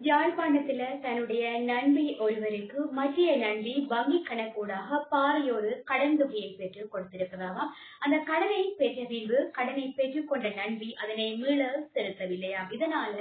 யாழ்ப்பாணத்துல தன்னுடைய நண்பி ஒருவருக்கு மத்திய நண்பி வங்கி கணக்கூடாக பாரியோரு கடன் தொகையை பெற்று கொடுத்திருக்கிறாராம் அந்த கடனை பெற்ற பின்பு கடனை பெற்றுக்கொண்ட நண்பி அதனை மீள செலுத்தவில்லையாம் இதனால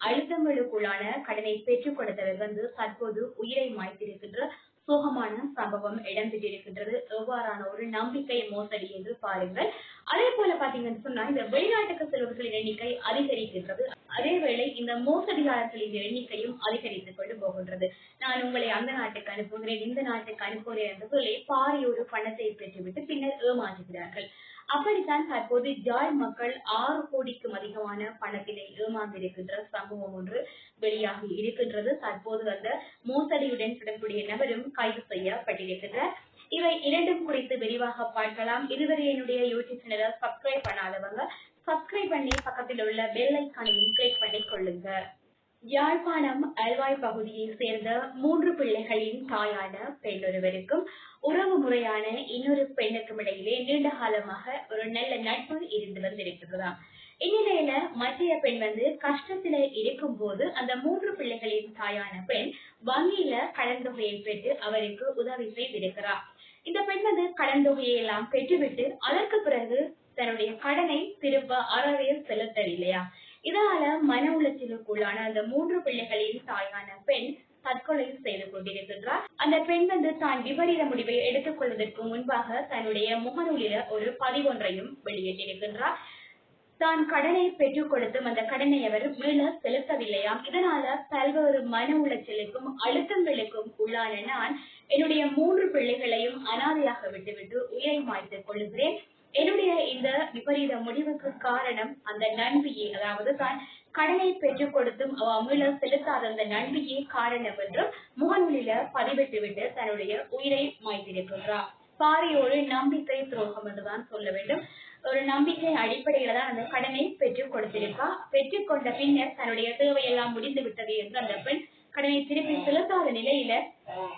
அழுத்தங்களுக்குள்ளான கடனை பெற்றுக் கொடுத்தவர் வந்து தற்போது உயிரை மாய்த்திருக்கின்ற சோகமான சம்பவம் இடம்பெற்றிருக்கின்றது. எவ்வாறான ஒரு நம்பிக்கை மோசடி என்று பாருங்கள். அதே போல பாத்தீங்கன்னு சொன்னா இந்த வெளிநாட்டுக்கு செல்வர்களின் எண்ணிக்கை அதிகரிக்கின்றது. அதேவேளை இந்த மோசடியாளர்களின் எண்ணிக்கையும் அதிகரித்துக் கொண்டு போகின்றது. நான் உங்களை அந்த நாட்டுக்கு அனுப்புகிறேன் இந்த நாட்டுக்கு அனுப்புகிறேன் என்று சொல்லி பாரியோரு பணத்தை பெற்றுவிட்டு பின்னர் ஏமாற்றுகிறார்கள். அப்படித்தான் தற்போது ஜாய் மக்கள் ஆறு கோடிக்கும் அதிகமான பணத்தினை ஏமாந்திருக்கின்ற சம்பவம் ஒன்று வெளியாகி இருக்கின்றது. தற்போது அந்த மோசடியுடன் தொடர்புடைய நபரும் கைது செய்யப்பட்டிருக்கின்றார் இவை இரண்டும் குறித்து விரிவாக பார்க்கலாம். இதுவரை என்னுடைய யூடியூப் சேனலை சப்ஸ்கிரைப் பண்ணாதவங்க சப்ஸ்கிரைப் பண்ணி பக்கத்தில் உள்ள பெல் ஐக்கானையும் கிளிக் பண்ணி கொள்ளுங்க. யாழ்ப்பாணம் அல்வாய் பகுதியை சேர்ந்த மூன்று பிள்ளைகளின் தாயான பெண் ஒருவருக்கும் உறவு முறையான இன்னொரு பெண்ணுக்கும் இடையிலே நீண்ட காலமாக ஒரு நல்ல நட்பு இருந்து வந்திருக்கிறதாம். இந்நிலையில மத்திய பெண் வந்து கஷ்டத்துல இருக்கும் போது அந்த மூன்று பிள்ளைகளின் தாயான பெண் வங்கியில கடன் தொகையை பெற்று அவருக்கு உதவி செய்திருக்கிறார். இந்த பெண் வந்து கடன் தொகையை எல்லாம் பெற்றுவிட்டு அதற்கு பிறகு தன்னுடைய கடனை திரும்ப அறவே செலுத்தவில்லையா இதனால மன உளைச்சலுக்குள்ளான அந்த மூன்று பிள்ளைகளின் தாயான பெண் தற்கொலை செய்து கொண்டிருக்கின்றார். அந்த பெண் வந்து தான் விபரீத முடிவை எடுத்துக் கொள்வதற்கு முன்பாக தன்னுடைய முகநூலில ஒரு பதிவொன்றையும் வெளியிட்டிருக்கின்றார். தான் கடனை பெற்றுக் கொடுத்தும் அந்த கடனை அவர் மீள செலுத்தவில்லையாம். இதனால பல்வேறு மன உளைச்சலுக்கும் அழுத்தங்களுக்கும் உள்ளான நான் என்னுடைய மூன்று பிள்ளைகளையும் அனாதையாக விட்டுவிட்டு உயிரை மாய்த்துக் கொள்கிறேன். என்னுடைய இந்த விபரீத முடிவுக்கு காரணம் அந்த நண்பியே அதாவது தான் கடனை பெற்றுக் கொடுத்தும் அவ செலுத்தாத அந்த நண்பியே காரணம் என்றும் முகநூலில பதிவிட்டுவிட்டு தன்னுடைய உயிரை மாய்த்திருக்கின்றார். பாரியோடு நம்பிக்கை துரோகம் என்றுதான் சொல்ல வேண்டும். ஒரு நம்பிக்கை அடிப்படையில தான் அந்த கடனை பெற்றுக் கொடுத்திருக்கா. பெற்றுக்கொண்ட பின்னர் தன்னுடைய தேவையெல்லாம் முடிந்து விட்டது என்று அந்த பெண் கடனை திருப்பி செலுத்தாத நிலையில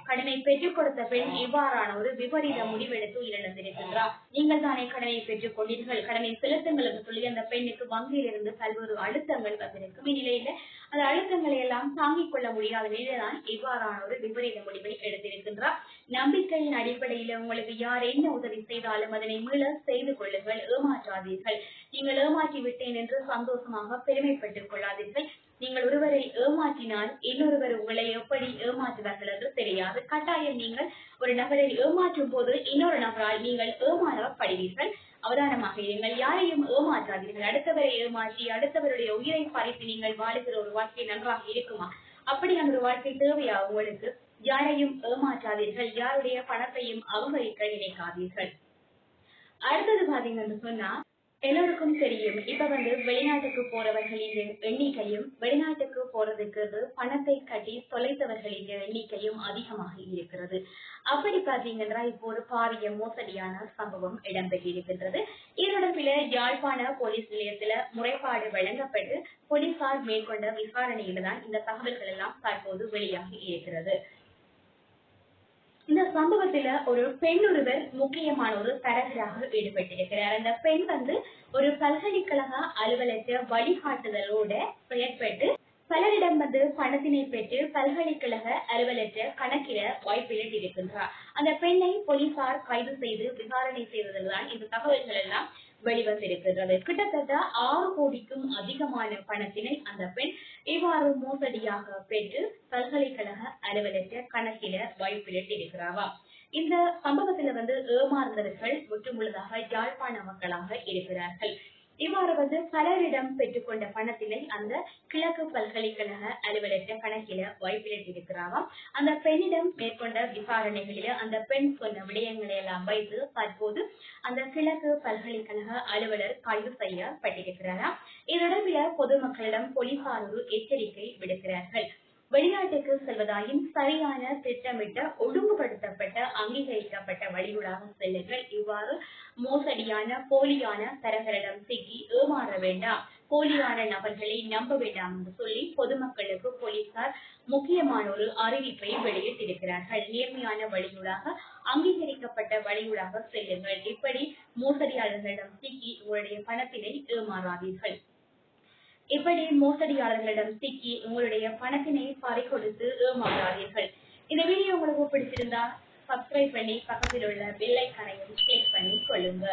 கடனை பெற்றுக் கொடுத்த பெண் இவ்வாறான ஒரு விபரீத முடிவெடுத்து உயிரிழந்திருக்கின்றார். நீங்கள் தானே கடனை பெற்றுக் கொண்டீர்கள். கடனை செலுத்துங்கள் என்று சொல்லி அந்த பெண்ணுக்கு வங்கியிலிருந்து பல்வேறு அழுத்தங்கள் வந்திருக்கும் இந்நிலையில அந்த அழுத்தங்களை எல்லாம் தாங்கிக் கொள்ள முடியாத நிலையில்தான் இவ்வாறான ஒரு விபரீத முடிவை எடுத்திருக்கின்றார். நம்பிக்கையின் அடிப்படையில உங்களுக்கு யார் என்ன உதவி செய்தாலும் அதனை மீள செய்து கொள்ளுங்கள். ஏமாற்றாதீர்கள். நீங்கள் ஏமாற்றி விட்டேன் என்று சந்தோஷமாக பெருமைப்பட்டுக் கொள்ளாதீர்கள். நீங்கள் ஒருவரை ஏமாற்றினால் இன்னொருவர் உங்களை எப்படி ஏமாற்றுவார்கள் என்று தெரியாது. கட்டாயம் நீங்கள் ஒரு நபரை ஏமாற்றும் போது இன்னொரு நபரால் நீங்கள் ஏமாறப்படுவீர்கள். அவதானமாக இருங்கள். யாரையும் ஏமாற்றாதீர்கள். அடுத்தவரை ஏமாற்றி அடுத்தவருடைய உயிரை பறித்து நீங்கள் வாழுகிற ஒரு வாழ்க்கை நன்றாக இருக்குமா? அப்படியான ஒரு வாழ்க்கை தேவையா உங்களுக்கு? யாரையும் ஏமாற்றாதீர்கள். யாருடைய பணத்தையும் அபகரிக்க நினைக்காதீர்கள். அடுத்தது பாத்தீங்கன்னு சொன்னா எல்லோருக்கும் தெரியும். இப்ப வந்து வெளிநாட்டுக்கு போறவர்களின் எண்ணிக்கையும் வெளிநாட்டுக்கு போறதுக்கு பணத்தை கட்டி தொலைத்தவர்களின் எண்ணிக்கையும் அதிகமாக இருக்கிறது. அப்படி பாத்தீங்கன்னா இப்போ ஒரு பாரிய மோசடியான சம்பவம் இடம்பெற்றிருக்கின்றது. இதனுடைய யாழ்ப்பாண போலீஸ் நிலையத்துல முறைப்பாடு வழங்கப்பட்டு போலீசார் மேற்கொண்ட விசாரணையில தான் இந்த தகவல்கள் எல்லாம் தற்போது வெளியாகி இருக்கிறது. இந்த சம்பவத்துல ஒரு பெண் ஒருவர் முக்கியமான ஒரு தரகராக ஈடுபட்டிருக்கிறார். அந்த பெண் வந்து ஒரு பல்கலைக்கழக அலுவலக வழிகாட்டுதலோட செயற்பட்டு பலரிடம் வந்து பணத்தினை பெற்று பல்கலைக்கழக அலுவலற்ற கணக்கிட வாய்ப்பில் இருக்கின்றார் அந்த பெண்ணை போலீசார் கைது செய்து விசாரணை செய்ததில்தான் இந்த தகவல்கள் எல்லாம் வெளிவந்திருக்கின்றது. கிட்டத்தட்ட ஆறு கோடிக்கும் அதிகமான பணத்தினை அந்த பெண் இவ்வாறு மோசடியாக பெற்று பல்கலைக்கழக அலுவலற்ற கணக்கில வாய்ப்பிலிட்டிருக்கிறாவா? இந்த சம்பவத்துல வந்து ஏமாறுந்தவர்கள் முற்றுமுழுதாக யாழ்ப்பாண மக்களாக இருக்கிறார்கள். இவ்வாறு வந்து பலரிடம் பெற்றுக்கொண்ட பணத்தினை அந்த கிழக்கு பல்கலைக்கழக அலுவலக கணக்கில வாய்ப்பிலிட்டிருக்கிறாவாம் அந்த பெண்ணிடம் மேற்கொண்ட விசாரணைகளில அந்த பெண் சொன்ன விடயங்களை எல்லாம் வைத்து தற்போது அந்த கிழக்கு பல்கலைக்கழக அலுவலர் கைது செய்யப்பட்டிருக்கிறாராம். இதொடர்பில பொதுமக்களிடம் போலீசார் ஒரு எச்சரிக்கை விடுக்கிறார்கள். வெளிநாட்டுக்கு செல்வதாயின் சரியான திட்டமிட்ட ஒழுங்குபடுத்தப்பட்ட அங்கீகரிக்கப்பட்ட வழிகளாக செல்லுங்கள். இவ்வாறு மோசடியான போலியான தரகரிடம் சிக்கி ஏமாற வேண்டாம். போலியான நபர்களை நம்ப வேண்டாம் என்று சொல்லி பொதுமக்களுக்கு போலீசார் முக்கியமான ஒரு அறிவிப்பை வெளியிட்டிருக்கிறார்கள். நேர்மையான வழியூடாக அங்கீகரிக்கப்பட்ட வழியூடாக செல்லுங்கள். இப்படி மோசடியாளர்களிடம் சிக்கி உங்களுடைய பணத்தினை ஏமாறாதீர்கள். இப்படி மோசடியாளர்களிடம் சிக்கி உங்களுடைய பணத்தினை பறிகொடுத்து ஏமாறாதீர்கள். இந்த வீடியோ உங்களுக்கு பிடிச்சிருந்தா சப்ஸ்கிரைப் பண்ணி பக்கத்தில் உள்ள பெல் ஐக்கானையும் கிளிக் பண்ணி கொள்ளுங்க.